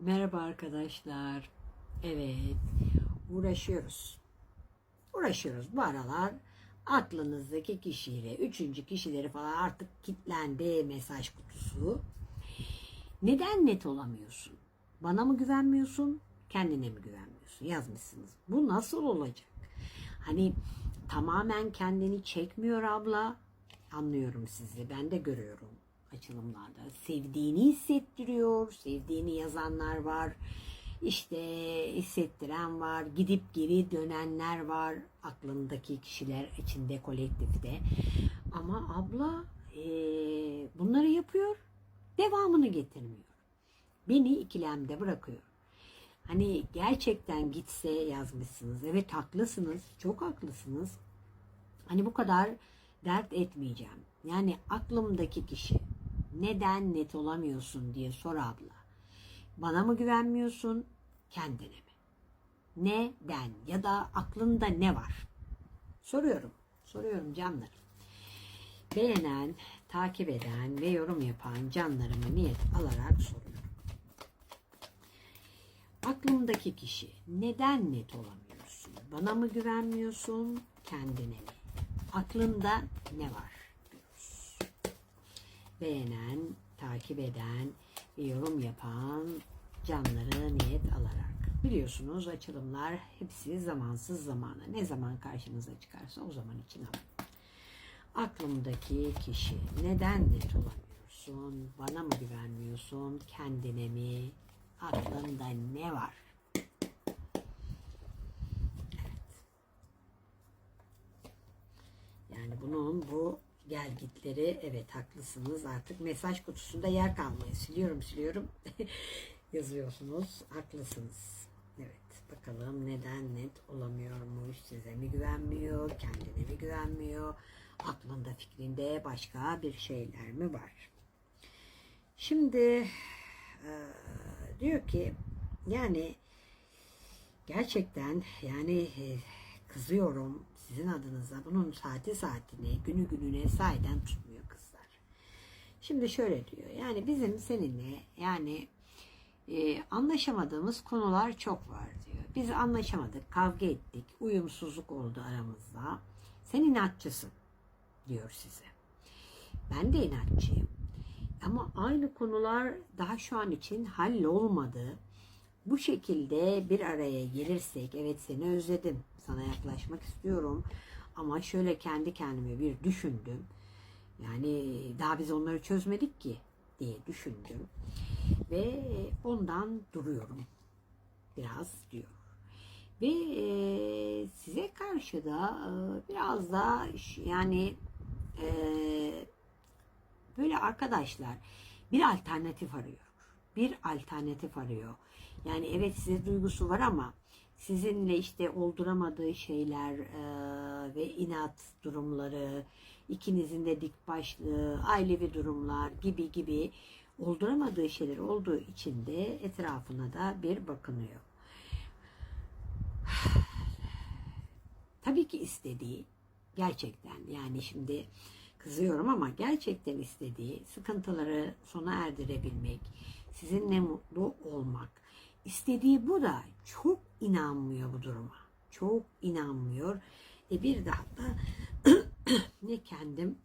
Merhaba arkadaşlar. Evet, uğraşıyoruz. Uğraşıyoruz bu aralar. Aklınızdaki kişiyle, üçüncü kişileri falan artık kilitlendi mesaj kutusu. Neden net olamıyorsun? Bana mı güvenmiyorsun, kendine mi güvenmiyorsun? Yazmışsınız. Bu nasıl olacak? Hani tamamen kendini çekmiyor abla. Anlıyorum sizi. Ben de görüyorum açılımlarda. Sevdiğini hissettiriyor. Sevdiğini yazanlar var. İşte hissettiren var. Gidip geri dönenler var. Aklındaki kişiler içinde kolektifte. Ama abla eee, bunları yapıyor. Devamını getirmiyor. Beni ikilemde bırakıyor. Hani gerçekten gitse yazmışsınız. Evet haklısınız. Çok haklısınız. Hani bu kadar dert etmeyeceğim. Yani aklımdaki kişi neden net olamıyorsun diye sor abla. Bana mı güvenmiyorsun, kendine mi? Neden ya da aklında ne var? Soruyorum. Soruyorum canlarım. Beğenen, takip eden ve yorum yapan canlarıma niyet alarak soruyorum. Aklımdaki kişi neden net olamıyorsun? Bana mı güvenmiyorsun, kendine mi? Aklında ne var? Beğenen, takip eden ve yorum yapan canları niyet alarak. Biliyorsunuz açılımlar hepsi zamansız zamana. Ne zaman karşınıza çıkarsa o zaman için alın. Aklımdaki kişi neden net olamıyorsun? Bana mı güvenmiyorsun? Kendine mi? Aklında ne var? Yani bunun bu gelgitleri evet haklısınız artık mesaj kutusunda yer kalmıyor. Siliyorum siliyorum yazıyorsunuz. Haklısınız. Evet bakalım neden net olamıyormuş. Size mi güvenmiyor? Kendine mi güvenmiyor? Aklında fikrinde başka bir şeyler mi var? Şimdi eee, diyor ki yani gerçekten yani e, kızıyorum sizin adınıza bunun saati saatine günü gününe sahiden tutmuyor kızlar. Şimdi şöyle diyor yani bizim seninle yani e, anlaşamadığımız konular çok var diyor. Biz anlaşamadık, kavga ettik, uyumsuzluk oldu aramızda. Sen inatçısın diyor size. Ben de inatçıyım. Ama aynı konular daha şu an için hallolmadı. Bu şekilde bir araya gelirsek, evet seni özledim, sana yaklaşmak istiyorum ama şöyle kendi kendime bir düşündüm. Yani daha biz onları çözmedik ki diye düşündüm ve ondan duruyorum biraz diyor. Ve e, size karşı da e, biraz da yani e, böyle arkadaşlar bir alternatif arıyor. Bir alternatif arıyor. Yani evet size duygusu var ama sizinle işte olduramadığı şeyler e, ve inat durumları, ikinizin de dik başlı, ailevi durumlar gibi gibi olduramadığı şeyler olduğu için de etrafına da bir bakınıyor. Tabii ki istediği gerçekten yani şimdi kızıyorum ama gerçekten istediği sıkıntıları sona erdirebilmek, sizinle mutlu olmak. istediği bu da çok inanmıyor bu duruma. Çok inanmıyor. E bir daha da ne kendim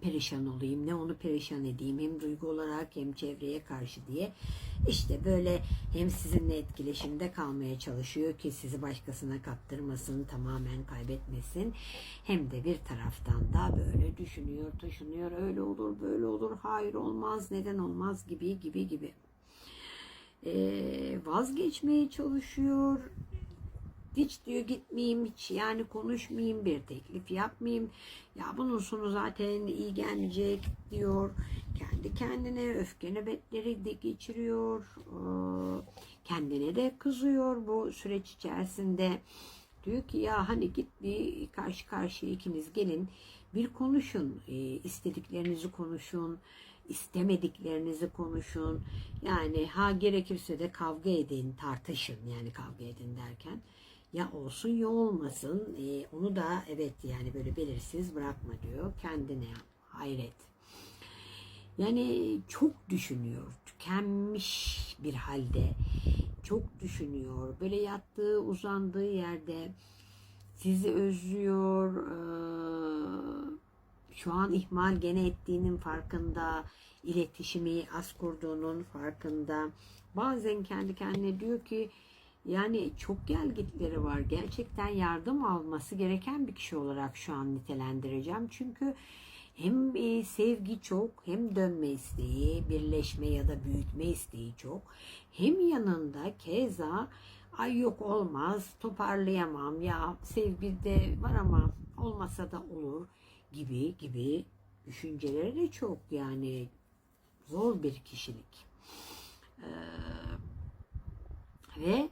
perişan olayım ne onu perişan edeyim hem duygu olarak hem çevreye karşı diye işte böyle hem sizinle etkileşimde kalmaya çalışıyor ki sizi başkasına kaptırmasın tamamen kaybetmesin hem de bir taraftan da böyle düşünüyor taşınıyor öyle olur böyle olur hayır olmaz neden olmaz gibi gibi gibi vazgeçmeye çalışıyor. Hiç diyor gitmeyeyim hiç yani konuşmayayım bir teklif yapmayayım. Ya bunun sonu zaten iyi gelmeyecek diyor. Kendi kendine öfke nöbetleri de geçiriyor. Ee, kendine de kızıyor bu süreç içerisinde. Diyor ki ya hani git bir karşı karşıya ikiniz gelin bir konuşun Ee, istediklerinizi konuşun istemediklerinizi konuşun yani ha gerekirse de kavga edin tartışın yani kavga edin derken ya olsun ya olmasın Ee, onu da evet yani böyle belirsiz bırakma diyor kendine hayret Yani çok düşünüyor, tükenmiş bir halde. Çok düşünüyor. Böyle yattığı, uzandığı yerde sizi özlüyor. Ee, şu an ihmal gene ettiğinin farkında. iletişimi az kurduğunun farkında. Bazen kendi kendine diyor ki yani çok gelgitleri var. Gerçekten yardım alması gereken bir kişi olarak şu an nitelendireceğim. Çünkü hem e, sevgi çok, hem dönme isteği, birleşme ya da büyütme isteği çok. Hem yanında keza ay yok olmaz, toparlayamam ya sevgi de var ama olmasa da olur gibi gibi düşünceleri de çok yani zor bir kişilik. Ee, ve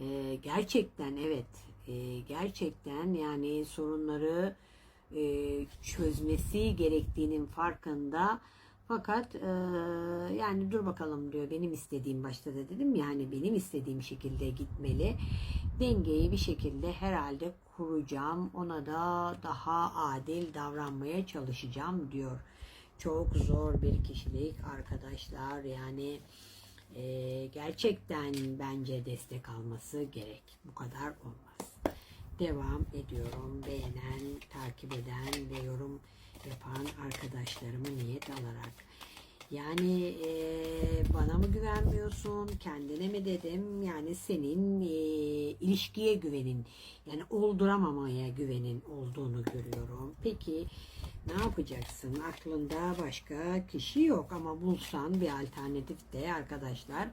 e, gerçekten evet e, gerçekten yani sorunları e, çözmesi gerektiğinin farkında fakat e, yani dur bakalım diyor benim istediğim başta da dedim yani benim istediğim şekilde gitmeli dengeyi bir şekilde herhalde kuracağım ona da daha adil davranmaya çalışacağım diyor çok zor bir kişilik arkadaşlar yani e, gerçekten bence destek alması gerek. Bu kadar olmaz. Devam ediyorum. Beğenen, takip eden ve yorum yapan arkadaşlarımı niyet alarak. Yani e, bana mı güvenmiyorsun, kendine mi dedim? Yani senin e, ilişkiye güvenin, yani olduramamaya güvenin olduğunu görüyorum. Peki ne yapacaksın? Aklında başka kişi yok ama bulsan bir alternatif de arkadaşlar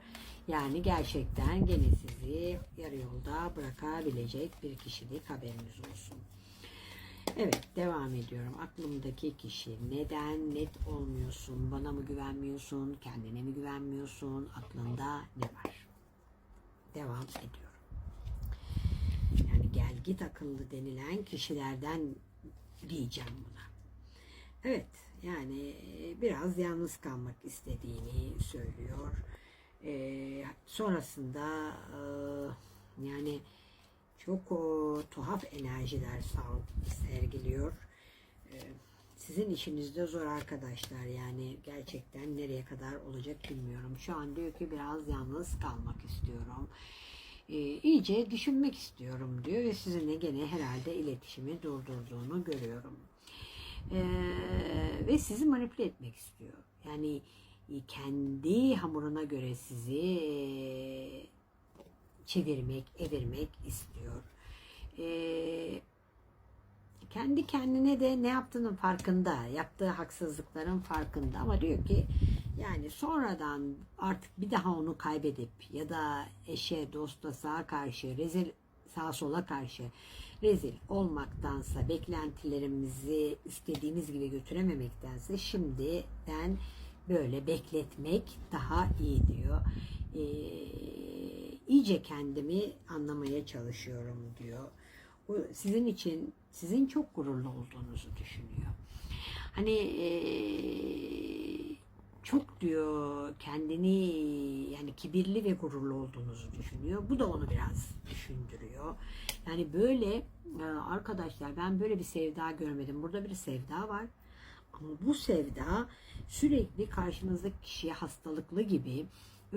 yani gerçekten gene sizi yarı yolda bırakabilecek bir kişilik haberiniz olsun. Evet devam ediyorum. Aklımdaki kişi neden net olmuyorsun? Bana mı güvenmiyorsun? Kendine mi güvenmiyorsun? Aklında ne var? Devam ediyorum. Yani gel git akıllı denilen kişilerden diyeceğim buna. Evet yani e, biraz yalnız kalmak istediğini söylüyor. Ee, sonrasında e, yani çok o, tuhaf enerjiler sergiliyor. Ee, sizin işinizde zor arkadaşlar yani gerçekten nereye kadar olacak bilmiyorum. Şu an diyor ki biraz yalnız kalmak istiyorum. Ee, iyice düşünmek istiyorum diyor ve sizinle gene herhalde iletişimi durdurduğunu görüyorum. Ee, ve sizi manipüle etmek istiyor. Yani kendi hamuruna göre sizi e, çevirmek, evirmek istiyor. Ee, kendi kendine de ne yaptığının farkında, yaptığı haksızlıkların farkında ama diyor ki yani sonradan artık bir daha onu kaybedip ya da eşe, dosta, sağa karşı, rezil sağa sola karşı rezil olmaktansa, beklentilerimizi istediğimiz gibi götürememektense şimdiden böyle bekletmek daha iyi diyor. Ee, iyice kendimi anlamaya çalışıyorum diyor. Bu sizin için sizin çok gururlu olduğunuzu düşünüyor. Hani ee, çok diyor kendini yani kibirli ve gururlu olduğunuzu düşünüyor. Bu da onu biraz düşündürüyor. Yani böyle e, arkadaşlar ben böyle bir sevda görmedim. Burada bir sevda var. Ama bu sevda sürekli karşınızdaki kişiye hastalıklı gibi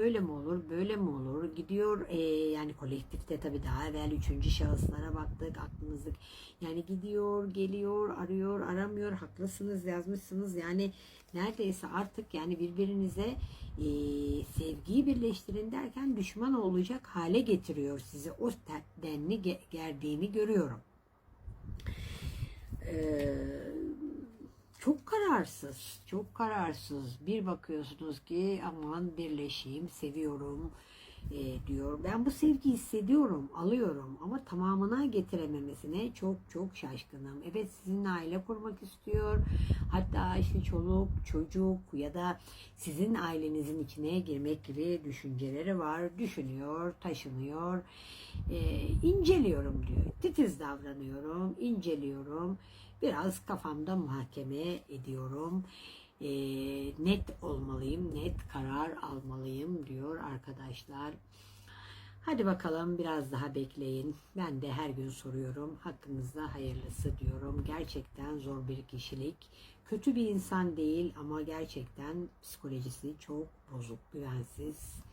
öyle mi olur böyle mi olur? Gidiyor e, yani kolektifte tabii daha evvel üçüncü şahıslara baktık aklınızlık yani gidiyor geliyor arıyor aramıyor haklısınız yazmışsınız. Yani neredeyse artık yani birbirinize e, sevgiyi birleştirin derken düşman olacak hale getiriyor sizi. O denli gerdiğini görüyorum. Eee çok kararsız, çok kararsız. Bir bakıyorsunuz ki aman birleşeyim, seviyorum e, diyor. Ben bu sevgiyi hissediyorum, alıyorum ama tamamına getirememesine çok çok şaşkınım. Evet sizin aile kurmak istiyor. Hatta işte çoluk, çocuk ya da sizin ailenizin içine girmek gibi düşünceleri var. Düşünüyor, taşınıyor. E, inceliyorum diyor. Titiz davranıyorum, inceliyorum biraz kafamda muhakeme ediyorum. E, net olmalıyım, net karar almalıyım diyor arkadaşlar. Hadi bakalım biraz daha bekleyin. Ben de her gün soruyorum. Hakkınızda hayırlısı diyorum. Gerçekten zor bir kişilik. Kötü bir insan değil ama gerçekten psikolojisi çok bozuk, güvensiz.